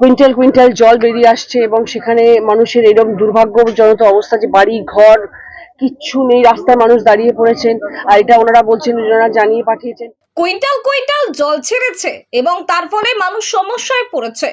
Quintal quintal জল বেরিয়ে আসছে এবং সেখানে মানুষের এরকম দুর্ভাগ্যজনক অবস্থা যে বাড়ি, ঘর, কিচ্ছু নেই, রাস্তায় মানুষ দাঁড়িয়ে পড়েছেন। আর এটা ওনারা বলছেন, ওনারা জানিয়ে পাঠিয়েছেন। কুইন্টাল কুইন্টাল জল ছেড়েছে এবং তার ফলে মানুষ সমস্যায় পড়েছে।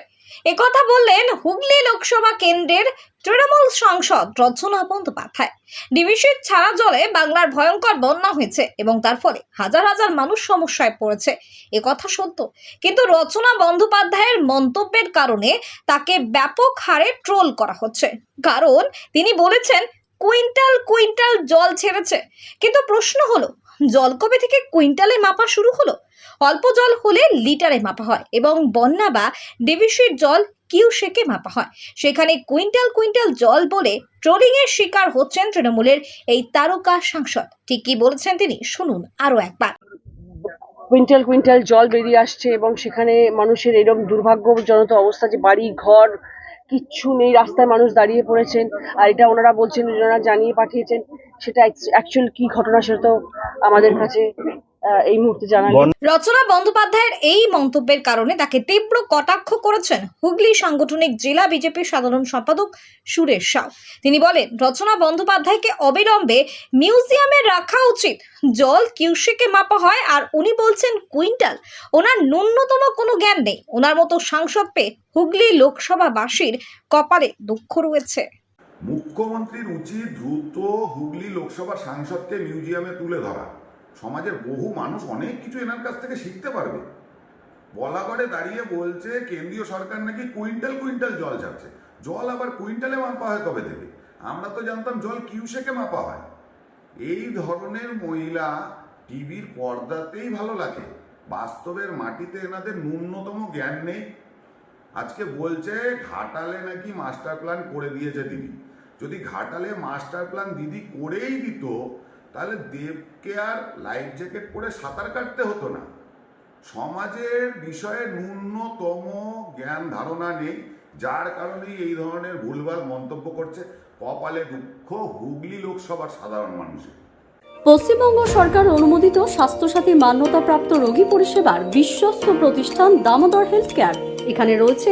একথা বললেন হুগলি লোকসভা কেন্দ্রের তৃণমূল সাংসদ রচনা বন্দ্যোপাধ্যায়। ডিভিসির ছাড়া জলে বাংলার ভয়ঙ্কর বন্যা হয়েছে এবং তার ফলে হাজার হাজার মানুষ সমস্যায় পড়েছে। একথা সত্য। কিন্তু রচনা বন্দ্যোপাধ্যায়ের মন্তব্যের কারণে তাকে ব্যাপক হারে ট্রোল করা হচ্ছে। কারণ তিনি বলেছেন, কুইন্টাল কুইন্টাল জল ছেড়েছে। কিন্তু প্রশ্ন হলো জল কবে থেকে কুইন্টালে মাপা শুরু হলো? অল্প জল হলে লিটারে মাপা হয় এবং বন্যা বা ডিভিসির জল কিউসেকে মাপা হয়। সেখানে কুইন্টাল কুইন্টাল জল বলে ট্রোলিং এর শিকার হচ্ছেন তৃণমূলের এই তারকা সাংসদ। ঠিক কি বলেছেন তিনি। শুনুন আরও একবার। কুইন্টাল কুইন্টাল জল বেরিয়ে আসছে এবং সেখানে মানুষের এরকম দুর্ভাগ্যজনক অবস্থা যে বাড়ি, ঘর, কিচ্ছু নেই, রাস্তায় মানুষ দাঁড়িয়ে পড়েছেন। আর এটা ওনারা বলছেন, ওনারা জানিয়ে পাঠিয়েছেন সেটা অ্যাকচুয়াল কি ঘটনা সেটা তো আমাদের কাছে এই মুহূর্তে জানা রচনা বন্দ্যোপাধ্যায়ের এই মন্তব্যের কারণে তাকে তীব্র কটাক্ষ করেছেন হুগলি সাংগঠনিক জেলা বিজেপির সাধারণ সম্পাদক সুরেশ সাউ। তিনি বলেন রচনা বন্দ্যোপাধ্যায়কে অবিলম্বে মিউজিয়ামে রাখা উচিত। জল কিউসেকে মাপা হয় আর উনি বলছেন কুইন্টাল। ওনার ন্যূনতম কোনো জ্ঞান নেই। ওনার মতো সাংসদ পেয়ে হুগলি লোকসভাবাসীর কপালে দুঃখ রয়েছে। মুখ্যমন্ত্রীর উচিত দ্রুত হুগলি লোকসভা সাংসদকে মিউজিয়ামে তুলে ধরা। সমাজের বহু মানুষ অনেক কিছু এনার কাছ থেকে শিখতে পারবে। বলাগড়ে দাঁড়িয়ে বলছে, কেন্দ্রীয় সরকার নাকি কুইন্টাল কুইন্টাল জল ছাড়ছে। জল আবার কুইন্টালে মাপা হয় কবে থেকে? আমরা তো জানতাম জল কিউসেকে মাপা হয়। এই ধরনের মহিলা টিভির পর্দাতেই ভালো লাগে। বাস্তবের মাটিতে এনাদের ন্যূনতম জ্ঞান নেই। আজকে বলছে, ঘাটালে নাকি মাস্টার প্ল্যান করে দিয়েছে দিদি। যদি ঘাটালে মাস্টার প্ল্যান দিদি করেই দিত, তাহলে দেবকে আর লাইফ জ্যাকেট পরে সাঁতার কাটতে হতো না। সমাজের বিষয়ে ন্যূনতম জ্ঞান ধারণা নেই, যার কারণেই এই ধরনের ভুলভাল মন্তব্য করছে কপালে দুঃখ, হুগলি লোকসভার সাধারণ মানুষের পশ্চিমবঙ্গ সরকার অনুমোদিত স্বাস্থ্যসাথী মান্যতাপ্রাপ্ত রোগী পরিষেবার বিশ্বস্ত প্রতিষ্ঠান দামোদর হেলথ কেয়ার। এখানে রয়েছে